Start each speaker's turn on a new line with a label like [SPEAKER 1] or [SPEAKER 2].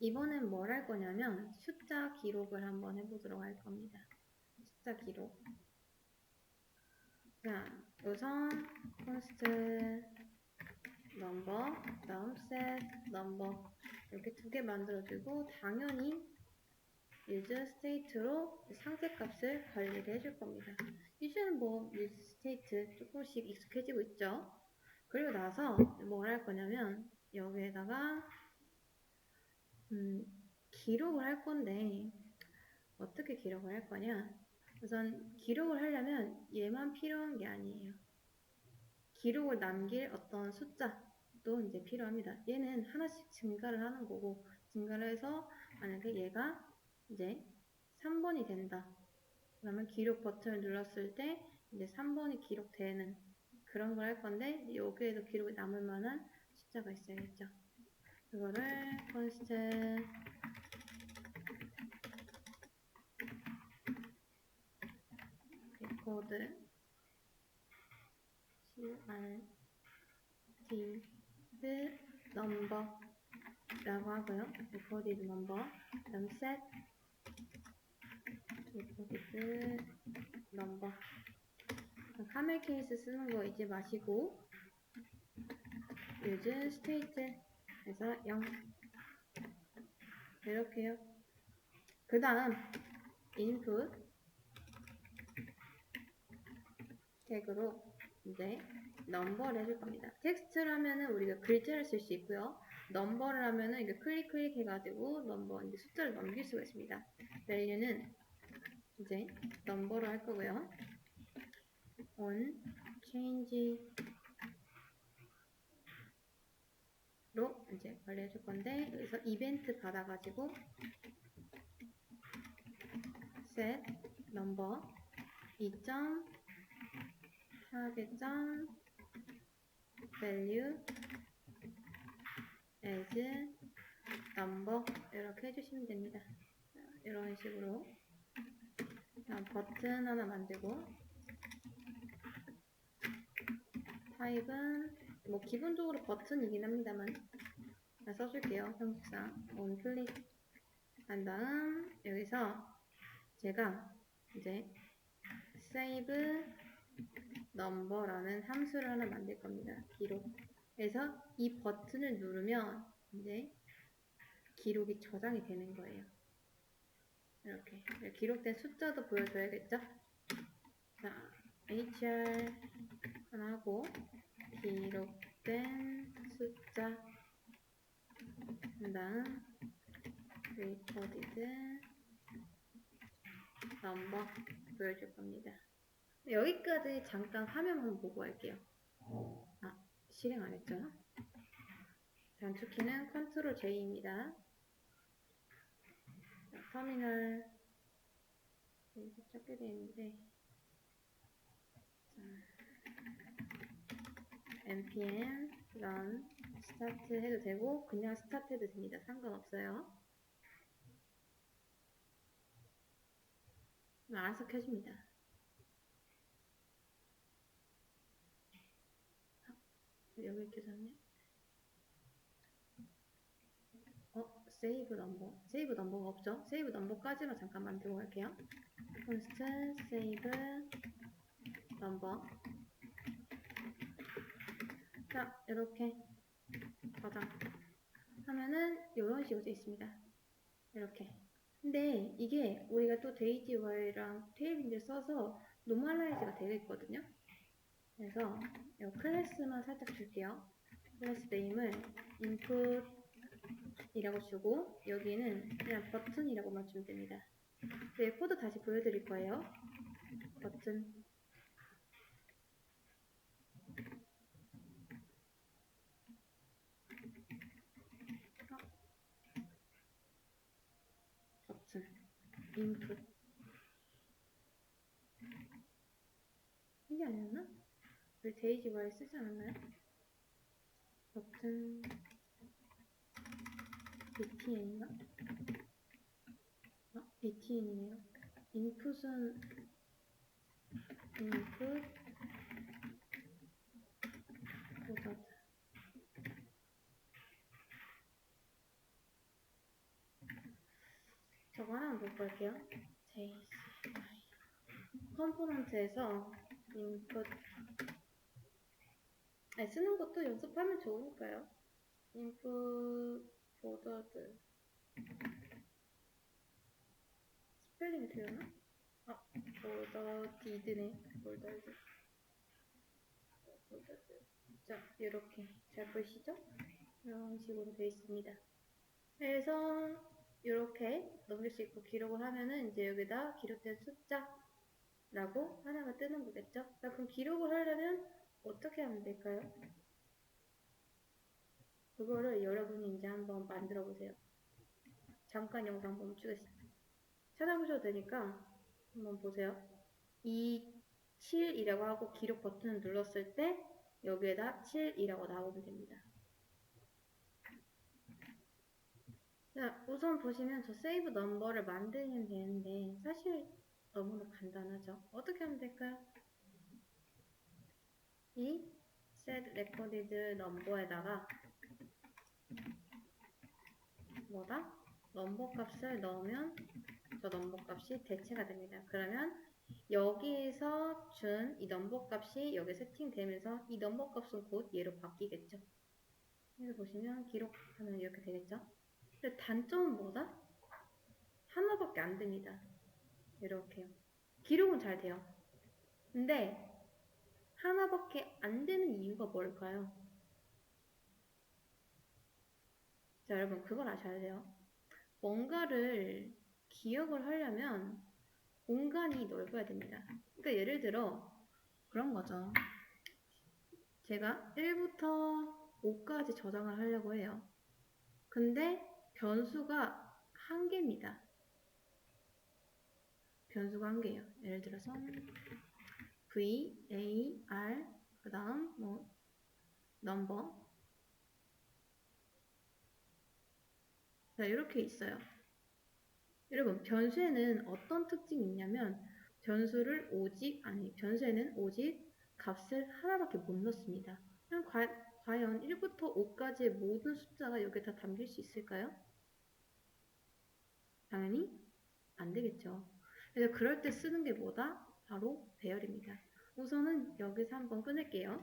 [SPEAKER 1] 이번엔 뭘 할 거냐면 숫자 기록을 한번 해보도록 할 겁니다. 숫자 기록. 자, 우선 const number, 다음 set number 이렇게 두 개 만들어주고 당연히 use state로 상태 값을 관리를 해줄 겁니다. 이제는 뭐 use state 조금씩 익숙해지고 있죠. 그리고 나서 뭘 할 거냐면 여기에다가 음, 기록을 할 건데 어떻게 기록을 할 거냐? 우선 기록을 하려면 얘만 필요한 게 아니에요. 기록을 남길 어떤 숫자도 이제 필요합니다. 얘는 하나씩 증가를 하는 거고 증가를 해서 만약에 얘가 이제 3번이 된다. 그러면 기록 버튼을 눌렀을 때 이제 3번이 기록되는 그런 걸 할 건데 여기에도 기록이 남을 만한 숫자가 있어야겠죠. 그거를 const record cr number 라고 하고요. recorded number 그다음 set recorded number 카멜 케이스 쓰는 거 잊지 마시고 use 해서 0 이렇게요. 그 다음 input 태그로 이제 넘버를 해줄 겁니다. 텍스트를 하면은 우리가 글자를 쓸 수 있고요. 넘버를 하면은 이게 클릭 클릭 해가지고 넘버 이제 숫자를 넘길 수가 있습니다. value는 이제 넘버로 할 거고요. on change 로 이제 관리해 줄 건데 여기서 이벤트 받아가지고 set number 2점 target.점 value as number 이렇게 해주시면 됩니다. 자, 이런 식으로 버튼 하나 만들고 타입은 뭐 기본적으로 버튼이긴 합니다만 자, 써줄게요. 형식상 온 클릭 한 다음 여기서 제가 이제 save number라는 함수를 하나 만들 겁니다. 기록. 그래서 이 버튼을 누르면 이제 기록이 저장이 되는 거예요. 이렇게 기록된 숫자도 보여줘야겠죠? 자, hr 하나 하고 기록된 숫자 그다음 recorded number 보여줄 겁니다. 여기까지 잠깐 화면 한번 보고 할게요. 아, 실행 안 했죠? 단축키는 컨트롤 J입니다. 자, 터미널 여기 적게 되어 있는데 자, npm run 스타트 해도 되고 그냥 스타트 해도 됩니다. 상관없어요. 알아서 켜집니다. 여기 켜졌네. 어, 세이브 넘버. 세이브 넘버가 없죠? 세이브 넘버까지만 잠깐 만들고 갈게요. const save 넘버. 자, 이렇게 저장 하면은 이런 식으로 되어 있습니다. 이렇게. 근데 이게 우리가 또 데이지 월랑 테일빈들 써서 노멀라이즈가 되어 있거든요. 그래서 이 클래스만 살짝 줄게요. 클래스 네임을 input 이라고 주고 여기는 그냥 버튼이라고 맞추면 됩니다. 네, 코드 다시 보여드릴 거예요. 버튼 input 이게 아니었나? 우리 데이지 월 쓰지 않았나요? 버튼 btn인가? 아, btn이네요. input은 input 보다 저거 하나 못 볼게요. JCI 컴포넌트에서 인풋 아니, 쓰는 것도 연습하면 좋으니까요. 인풋 보더드 스펠링이 틀렸나? 아, 보더디드네. 보더드. 보더드. 자, 이렇게 잘 보이시죠? 이런 식으로 되어 있습니다. 그래서 이렇게 넘길 수 있고 기록을 하면은 이제 여기다 기록된 숫자라고 하나가 뜨는 거겠죠? 자, 그럼 기록을 하려면 어떻게 하면 될까요? 그거를 여러분이 이제 한번 만들어 보세요. 잠깐 영상 멈추겠습니다. 찾아보셔도 되니까 한번 보세요. 이 7이라고 하고 기록 버튼을 눌렀을 때 여기에다 7이라고 나오면 됩니다. 자, 우선 보시면 저 세이브 넘버를 만들면 되는데 사실 너무나 간단하죠. 어떻게 하면 될까요? 이 set recorded number에다가 뭐다? 넘버 값을 넣으면 저 넘버 값이 대체가 됩니다. 그러면 여기에서 준 이 넘버 값이 여기 세팅되면서 이 넘버 값은 곧 얘로 바뀌겠죠. 여기 보시면 기록하면 이렇게 되겠죠. 근데 단점은 뭐다? 하나밖에 안 됩니다. 이렇게요. 기록은 잘 돼요. 근데 하나밖에 안 되는 이유가 뭘까요? 자, 여러분 그걸 아셔야 돼요. 뭔가를 기억을 하려면 공간이 넓어야 됩니다. 그러니까 예를 들어 그런 거죠. 제가 1부터 5까지 저장을 하려고 해요. 근데 변수가 한 개입니다. 변수가 한 개예요. 예를 들어서 v, a, r 그 다음 뭐 넘버 자 이렇게 있어요. 여러분 변수에는 어떤 특징이 있냐면 변수를 오직 아니 변수에는 오직 값을 하나밖에 못 넣습니다. 그럼 과, 과연 1부터 5까지의 모든 숫자가 여기에 다 담길 수 있을까요? 당연히 안 되겠죠. 그래서 그럴 때 쓰는 게 뭐다? 바로 배열입니다. 우선은 여기서 한번 끊을게요.